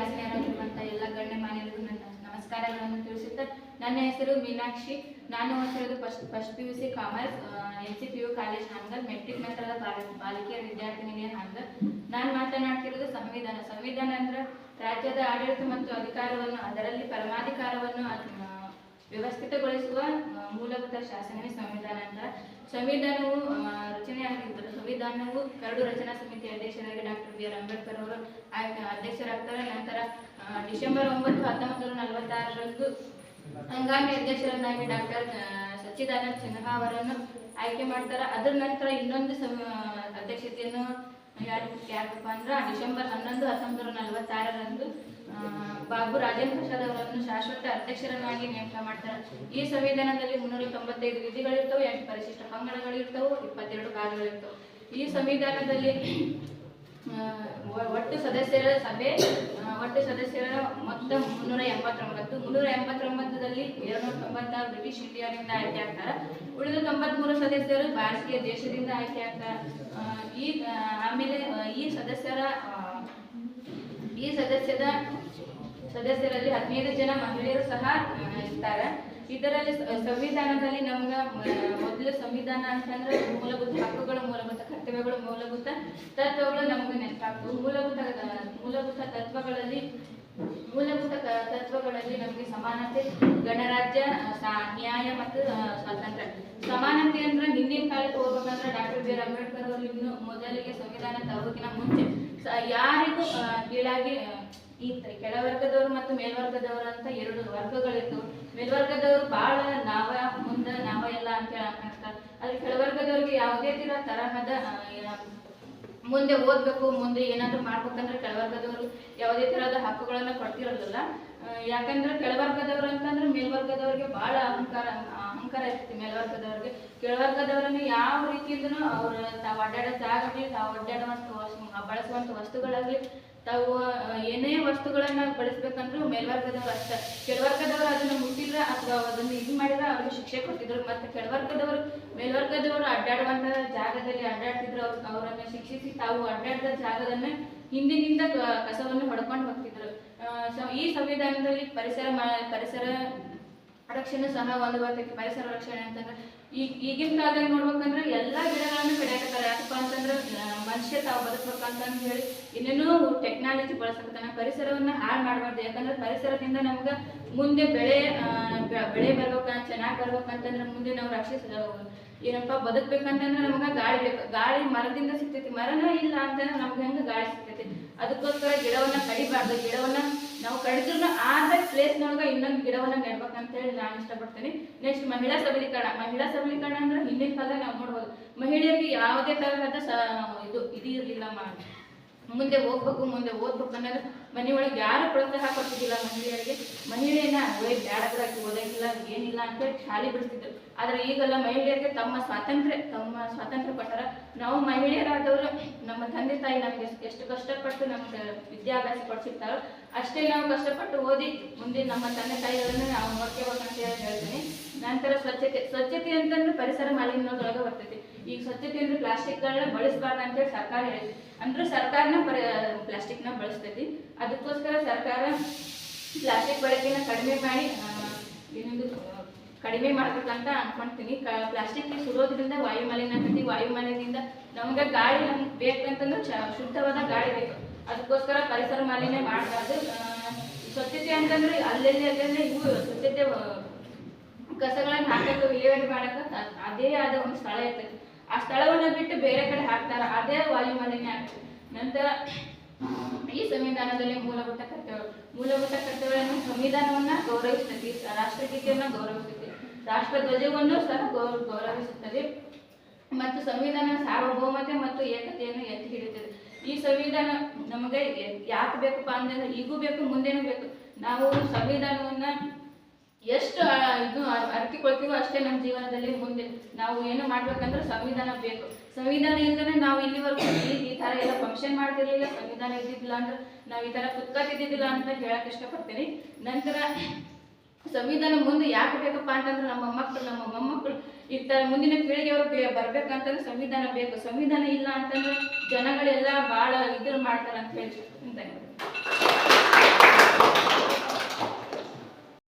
ಆಸೆಯಾಗಿರುವಂಥ ಎಲ್ಲ ಗಣ್ಯ ಮಾನ್ಯರಿಗೂ ನನ್ನ ನಮಸ್ಕಾರಗಳನ್ನು ತಿಳಿಸುತ್ತಾ ನನ್ನ ಹೆಸರು ಮೀನಾಕ್ಷಿ. ನಾನು ಓದಿರೋದು first first P U C commerce N C P U college Hangal matric ನಂತರದ ಬಾಲಕಿಯ ವಿದ್ಯಾರ್ಥಿನಿಗೆ ಹಾಂಗಲ್ ನಾನು ಮಾತನಾಡ್ತಿರೋದು ಸಂವಿಧಾನ. ಸಂವಿಧಾನ ಅಂದ್ರೆ ರಾಜ್ಯದ ಆಡಳಿತ ಮತ್ತು ಅಧಿಕಾರವನ್ನು, ಅದರಲ್ಲಿ ಪರಮಾಧಿಕಾರವನ್ನು ವ್ಯವಸ್ಥಿತಗೊಳಿಸುವ ಮೂಲಭೂತ ಶಾಸನವೇ ಸಂವಿಧಾನ ಅಂತ. ಸಂವಿಧಾನವು ಆ, ರಚನೆಯಾಗಿದ್ದರು ಸಂವಿಧಾನವು ಕರಡು ರಚನಾ ಸಮಿತಿ ಅಧ್ಯಕ್ಷರಾಗಿ ಡಾಕ್ಟರ್ ಬಿ ಆರ್ ಅಂಬೇಡ್ಕರ್ ಅವರು ಅಧ್ಯಕ್ಷರಾಗ್ತಾರೆ. ನಂತರ ಡಿಸೆಂಬರ್ ಒಂಬತ್ತು ಹತ್ತೊಂಬತ್ತು ನೂರ ನಲವತ್ತಾರರಂದು ಹಂಗಾಮಿ ಅಧ್ಯಕ್ಷರನ್ನಾಗಿ ಡಾಕ್ಟರ್ ಸಚ್ಚಿದಾನಂದ ಸಿನ್ಹಾ ಅವರನ್ನು ಆಯ್ಕೆ ಮಾಡ್ತಾರೆ. ಅದರ ನಂತರ ಇನ್ನೊಂದು ಅಧ್ಯಕ್ಷತೆಯನ್ನು ಯಾರು ಯಾರಪ್ಪ ಅಂದ್ರೆ ಡಿಸೆಂಬರ್ ಹನ್ನೊಂದು ಹತ್ತೊಂಬತ್ತು ನೂರ ನಲವತ್ತಾರರಂದು ಬಾಬು ರಾಜೇಂದ್ರ ಪ್ರಸಾದ್ ಅವರನ್ನು ಶಾಶ್ವತ ಅಧ್ಯಕ್ಷರನ್ನಾಗಿ ನೇಮಕ ಮಾಡ್ತಾರೆ. ಈ ಸಂವಿಧಾನದಲ್ಲಿ ಮುನ್ನೂರ ತೊಂಬತ್ತೈದು ವಿಧಿಗಳಿರ್ತವೆ ಎಂಟು ಪರಿಶಿಷ್ಟ ಪಂಗಡಗಳಿರ್ತವೆ ಇಪ್ಪತ್ತೆರಡು ಭಾಗಗಳಿರ್ತವೆ ಈ ಸಂವಿಧಾನದಲ್ಲಿ ಒಟ್ಟು ಸದಸ್ಯರ ಸಭೆ ಒಟ್ಟು ಸದಸ್ಯರ ಮೊತ್ತ ಮುನ್ನೂರ ಎಂಬತ್ತೊಂಬತ್ತು. ಮುನ್ನೂರ ಎಂಬತ್ತೊಂಬತ್ತರಲ್ಲಿ ಎರಡ್ನೂರ ತೊಂಬತ್ತಾರು ಬ್ರಿಟಿಷ್ ಇಂಡಿಯಾದಿಂದ ಆಯ್ಕೆ ಆಗ್ತಾರೆ. ಉಳಿದ ತೊಂಬತ್ಮೂರು ಸದಸ್ಯರು ಭಾರತೀಯ ದೇಶದಿಂದ ಆಯ್ಕೆ ಆಗ್ತಾರೆ. ಈ ಆಮೇಲೆ ಈ ಸದಸ್ಯರ ಈ ಸದಸ್ಯದ ಸದಸ್ಯರಲ್ಲಿ ಹದಿನೈದು ಜನ ಮಹಿಳೆಯರು ಸಹ ಇರ್ತಾರೆ. ಇದರಲ್ಲಿ ಸಂವಿಧಾನದಲ್ಲಿ ನಮ್ಗೆ ಮೊದಲು ಸಂವಿಧಾನ ಅಂತಂದ್ರೆ ಮೂಲಭೂತ ಹಕ್ಕುಗಳು, ಮೂಲಭೂತ ಕರ್ತವ್ಯಗಳು, ಮೂಲಭೂತ ತತ್ವಗಳು ನಮಗೆ ನೆನಪಾಗ್ತವೆ. ಮೂಲಭೂತ ಮೂಲಭೂತ ತತ್ವಗಳಲ್ಲಿ ಮೂಲಭೂತ ತತ್ವಗಳಲ್ಲಿ ನಮಗೆ ಸಮಾನತೆ, ಗಣರಾಜ್ಯ ನ್ಯಾಯ ಮತ್ತು ಸ್ವಾತಂತ್ರ್ಯ. ಸಮಾನತೆ ಅಂದ್ರೆ ಹಿಂದಿನ ಕಾಲಕ್ಕೆ ಹೋಗ್ಬೇಕಂದ್ರೆ ಡಾಕ್ಟರ್ ಬಿ ಆರ್ ಅಂಬೇಡ್ಕರ್ ಅವರು ಇನ್ನು ಮೊದಲಿಗೆ ಸಂವಿಧಾನ ತರೋಕಿನ ಮುಂಚೆ. ಯಾರಿಗೂ ಕೀಳಾಗಿ ಈ ಕೆಳವರ್ಗದವರು ಮತ್ತು ಮೇಲ್ವರ್ಗದವರು ಅಂತ ಎರಡು ವರ್ಗಗಳಿತ್ತು ಮೇಲ್ವರ್ಗದವರು ಬಹಳ ನಾವ ಮುಂದ ನಾವ ಎಲ್ಲ ಅಂತ ಹೇಳಿ ಅನ್ಕೊಂತಾರೆ ಆದ್ರೆ ಕೆಳವರ್ಗದವ್ರಿಗೆ ಯಾವುದೇ ತರ ತರಹದ ಮುಂದೆ ಓದ್ಬೇಕು, ಮುಂದೆ ಏನಾದ್ರು ಮಾಡ್ಬೇಕಂದ್ರೆ ಕೆಳವರ್ಗದವರು ಯಾವುದೇ ತರಹದ ಹಕ್ಕುಗಳನ್ನ ಕೊಡ್ತಿರೋದಿಲ್ಲ. ಯಾಕಂದ್ರೆ ಕೆಳವರ್ಗದವ್ರು ಅಂತಂದ್ರೆ ಮೇಲ್ವರ್ಗದವ್ರಿಗೆ ಬಹಳ ಅಹಂಕಾರ ಅಹಂಕಾರ ಇರ್ತೈತಿ ಮೇಲ್ವರ್ಗದವ್ರಿಗೆ. ಕೆಳವರ್ಗದವರನ್ನು ಯಾವ ರೀತಿಯಿಂದನೂ ಅವ್ರ ತಾವು ಅಡ್ಡಾಡೋ ಜಾಗಲಿ ತಾವು ಅಡ್ಡಾಡುವಂತ ಬಳಸುವಂತ ವಸ್ತುಗಳಾಗ್ಲಿ, ತಾವು ಏನೇ ವಸ್ತುಗಳನ್ನ ಬಳಸ್ಬೇಕಂದ್ರೂ ಮೇಲ್ವರ್ಗದವ್ರು ಅಷ್ಟ. ಕೆಳವರ್ಗದವರು ಅದನ್ನ ಮುಟ್ಟಿದ್ರ ಅಥವಾ ಅದನ್ನ ಇದು ಮಾಡಿದ್ರೆ ಅವ್ರಿಗೆ ಶಿಕ್ಷೆ ಕೊಟ್ಟಿದ್ರು. ಮತ್ತೆ ಕೆಳವರ್ಗದವರು, ಮೇಲ್ವರ್ಗದವರು ಅಡ್ಡಾಡುವಂತ ಜಾಗದಲ್ಲಿ ಅಡ್ಡಾಡ್ತಿದ್ರು, ಅವ್ರ, ಅವರನ್ನ ಶಿಕ್ಷಿಸಿ ತಾವು ಅಡ್ಡಾಡಿದ ಜಾಗದನ್ನ ಹಿಂದಿನಿಂದ ಕಸವನ್ನು ಹೊಡ್ಕೊಂಡು ಹೋಗ್ತಿದ್ರು. ಈ ಸಂವಿಧಾನದಲ್ಲಿ ಪರಿಸರ ಪರಿಸರ ರಕ್ಷಣೆ ಸಹ ಒಂದು ಬರ್ತೈತಿ. ಪರಿಸರ ರಕ್ಷಣೆ ಅಂತಂದ್ರೆ ಈಗ ಈಗಿನ ಕಾಲದಲ್ಲಿ ನೋಡ್ಬೇಕಂದ್ರೆ ಎಲ್ಲಾ ಗಿಡಗಳನ್ನು ಕಡಿಯಾಕತ್ತಾರ ಯಾಕಪ್ಪ ಅಂತಂದ್ರೆ ಮನುಷ್ಯ ತಾವು ಬದುಕ್ಬೇಕಂತಂದು ಹೇಳಿ ಇನ್ನೇನೋ ಟೆಕ್ನಾಲಜಿ ಬಳಸಕತ್ತಾನ. ಪರಿಸರವನ್ನ ಹಾಳು ಮಾಡಬಾರ್ದು. ಯಾಕಂದ್ರೆ ಪರಿಸರದಿಂದ ನಮ್ಗ ಮುಂದೆ ಬೆಳೆ ಬೆಳೆ ಬರ್ಬೇಕ, ಚೆನ್ನಾಗಿ ಬರ್ಬೇಕಂತಂದ್ರೆ ಮುಂದೆ ನಾವು ರಕ್ಷಿಸ, ಏನಪ್ಪ, ಬದುಕ್ಬೇಕಂತಂದ್ರೆ ನಮ್ಗ ಗಾಳಿ ಬೇಕು. ಗಾಳಿ ಮರದಿಂದ ಸಿಗ್ತೈತಿ. ಮರನ ಇಲ್ಲ ಅಂತಂದ್ರೆ ನಮ್ಗೆ ಹೆಂಗ ಗಾಳಿ ಸಿಗ್ತೈತಿ? ಅದಕ್ಕೋಸ್ಕರ ಗಿಡವನ್ನ ಕಡಿಬಾರ್ದು. ಕಡಿದ್ರು ಆದ ಪ್ಲೇಸ್ನೊಳಗ ಇನ್ನೊಂದು ಗಿಡವನ್ನ ನೆಡ್ಬೇಕಂತ ಹೇಳಿ ನಾನು ಇಷ್ಟಪಡ್ತೀನಿ. ನೆಕ್ಸ್ಟ್ ಮಹಿಳಾ ಸಬಲೀಕರಣ. ಮಹಿಳಾ ಸಬಲೀಕರಣ ಅಂದ್ರೆ ಹಿಂದಿನ ಕಾಲದಾಗ ನಾವು ನೋಡ್ಬೋದು. ಮಹಿಳೆಯರಿಗೆ ಯಾವುದೇ ತರಹದ ಇದು ಇದು ಇರಲಿಲ್ಲ ಮುಂದೆ ಹೋಗ್ಬೇಕು, ಮುಂದೆ ಓದ್ಬೇಕು ಅನ್ನೋದು ಮನೆಯೊಳಗೆ ಯಾರು ಪ್ರೋತ್ಸಾಹ ಕೊಡ್ತಿದ್ದಿಲ್ಲ ಮಹಿಳೆಯರಿಗೆ, ಮಹಿಳೆಯನ್ನ ಒಳಗೆ ಬ್ಯಾಡ ಬಿಡಕ್ಕೆ ಓದಂಗಿಲ್ಲ ಏನಿಲ್ಲ ಅಂತೇಳಿ ಶಾಲೆ ಬಿಡಿಸ್ತಿದ್ರು ಆದ್ರೆ ಈಗೆಲ್ಲ ಮಹಿಳೆಯರಿಗೆ ತಮ್ಮ ಸ್ವಾತಂತ್ರ್ಯ ತಮ್ಮ ಸ್ವಾತಂತ್ರ್ಯ ಕೊಟ್ಟಾರ ನಾವು ಮಹಿಳೆಯರಾದವರು, ನಮ್ಮ ತಂದೆ ತಾಯಿ ನಮ್ಗೆ ಎಷ್ಟ್- ಎಷ್ಟು ಕಷ್ಟಪಟ್ಟು ನಮ್ಗೆ ವಿದ್ಯಾಭ್ಯಾಸ ಕೊಡ್ಸಿರ್ತಾರೋ ಅಷ್ಟೇ ನಾವು ಕಷ್ಟಪಟ್ಟು ಓದಿ ಮುಂದೆ ನಮ್ಮ ತಂದೆ ತಾಯಿಗಳನ್ನ ನಾವು ನೋಡ್ಕೋಬೇಕಂತ ಹೇಳಿ ಹೇಳ್ತೀನಿ. ನಂತರ ಸ್ವಚ್ಛತೆ ಸ್ವಚ್ಛತೆ ಅಂತಂದ್ರೆ ಪರಿಸರ ಮಾಲಿನ್ಯದೊಳಗೆ ಬರ್ತೈತಿ. ಈಗ ಸ್ವಚ್ಛತೆ ಅಂದ್ರೆ ಪ್ಲಾಸ್ಟಿಕ್ಗಳನ್ನ ಬಳಸಬಾರ್ದು ಅಂತೇಳಿ ಸರ್ಕಾರ ಹೇಳಿದೆ. ಅಂದ್ರೆ ಸರ್ಕಾರನ ಪರಿ ಪ್ಲಾಸ್ಟಿಕ್ನ ಬಳಸ್ತೈತಿ. ಅದಕ್ಕೋಸ್ಕರ ಸರ್ಕಾರ ಪ್ಲಾಸ್ಟಿಕ್ ಬಳಕೆನ ಕಡಿಮೆ ಮಾಡಿ ಏನೊಂದು ಕಡಿಮೆ ಮಾಡ್ಬೇಕಂತ ಅನ್ಕೊಂತೀನಿ. ಪ್ಲಾಸ್ಟಿಕ್ ಸುಡೋದ್ರಿಂದ ವಾಯು ಮಾಲಿನ್ಯ ಆಗ್ತೈತಿ ವಾಯು ಮಾಲಿನ್ಯದಿಂದ ನಮ್ಗೆ ಗಾಳಿ ನಮ್ಗೆ ಬೇಕಂತಂದ್ರೆ ಶುದ್ಧವಾದ ಗಾಳಿ ಬೇಕು. ಅದಕ್ಕೋಸ್ಕರ ಪರಿಸರ ಮಾಲಿನ್ಯ ಮಾಡಬಾರ್ದು. ಸ್ವಚ್ಛತೆ ಅಂತಂದ್ರೆ ಅಲ್ಲಲ್ಲಿ ಅಲ್ಲಲ್ಲಿ ಇವು ಸ್ವಚ್ಛತೆ ಕಸಗಳನ್ನ ಹಾಕಕ್ಕೆ ವಿಲೇವಾರಿ ಮಾಡಕ್ಕೆ ಅದೇ ಆದ ಒಂದು ಸ್ಥಳ ಇರ್ತೈತಿ. ಆ ಸ್ಥಳವನ್ನ ಬಿಟ್ಟು ಬೇರೆ ಕಡೆ ಹಾಕ್ತಾರ, ಅದೇ ವಾಯುಮಾಲಿನ್ಯ ಆಗ್ತದೆ. ನಂತರ ಈ ಸಂವಿಧಾನದಲ್ಲಿ ಮೂಲಭೂತ ಕರ್ತವ್ಯಗಳು ಮೂಲಭೂತ ಕರ್ತವ್ಯಗಳನ್ನು ಸಂವಿಧಾನವನ್ನ ಗೌರವಿಸ್ತೈತಿ ರಾಷ್ಟ್ರಗೀತೆಯನ್ನ ಗೌರವಿಸ್ತೈತಿ ರಾಷ್ಟ್ರ ಧ್ವಜವನ್ನು ಸಹ ಗೌರವ ಗೌರವಿಸುತ್ತದೆ. ಮತ್ತು ಸಂವಿಧಾನ ಸಾರ್ವಭೌಮತೆ ಮತ್ತು ಏಕತೆಯನ್ನು ಎತ್ತಿ ಹಿಡಿಯುತ್ತದೆ. ಈ ಸಂವಿಧಾನ ನಮಗೆ ಯಾಕೆ ಬೇಕಪ್ಪ ಅಂದ್ರೆ ಈಗೂ ಬೇಕು, ಮುಂದೆನೂ ಬೇಕು. ನಾವು ಸಂವಿಧಾನವನ್ನ ಎಷ್ಟು ಇದು ಅರಿತುಕೊಳ್ತೀವೋ ಅಷ್ಟೇ ನಮ್ಮ ಜೀವನದಲ್ಲಿ ಮುಂದೆ. ನಾವು ಏನು ಮಾಡ್ಬೇಕಂದ್ರೆ ಸಂವಿಧಾನ ಬೇಕು. ಸಂವಿಧಾನ ಇಲ್ದೇ ನಾವು ಇಲ್ಲಿವರೆಗೂ ಈ ಥರ ಎಲ್ಲ ಫಂಕ್ಷನ್ ಮಾಡ್ತಿರ್ಲಿಲ್ಲ. ಸಂವಿಧಾನ ಇದ್ದಿದ್ದಿಲ್ಲ ಅಂದ್ರೆ ನಾವು ಈ ತರ ಕುತ್ಕೋತಿದ್ದಿದ್ದಿಲ್ಲ ಅಂತ ಹೇಳಕ್ ಇಷ್ಟಪಡ್ತೀನಿ. ನಂತರ ಸಂವಿಧಾನ ಮುಂದೆ ಯಾಕೆ ಬೇಕಪ್ಪ ಅಂತಂದ್ರೆ ನಮ್ಮ ಮಕ್ಕಳು ನಮ್ಮ ಮೊಮ್ಮಕ್ಕಳು ಈ ತರ ಮುಂದಿನ ಪೀಳಿಗೆಯವರು ಬರ್ಬೇಕಂತಂದ್ರೆ ಸಂವಿಧಾನ ಬೇಕು. ಸಂವಿಧಾನ ಇಲ್ಲ ಅಂತಂದ್ರೆ ಜನಗಳೆಲ್ಲ ಬಹಳ ಇದ್ರ ಮಾಡ್ತಾರ ಅಂತ ಹೇಳಿ ಅಂತ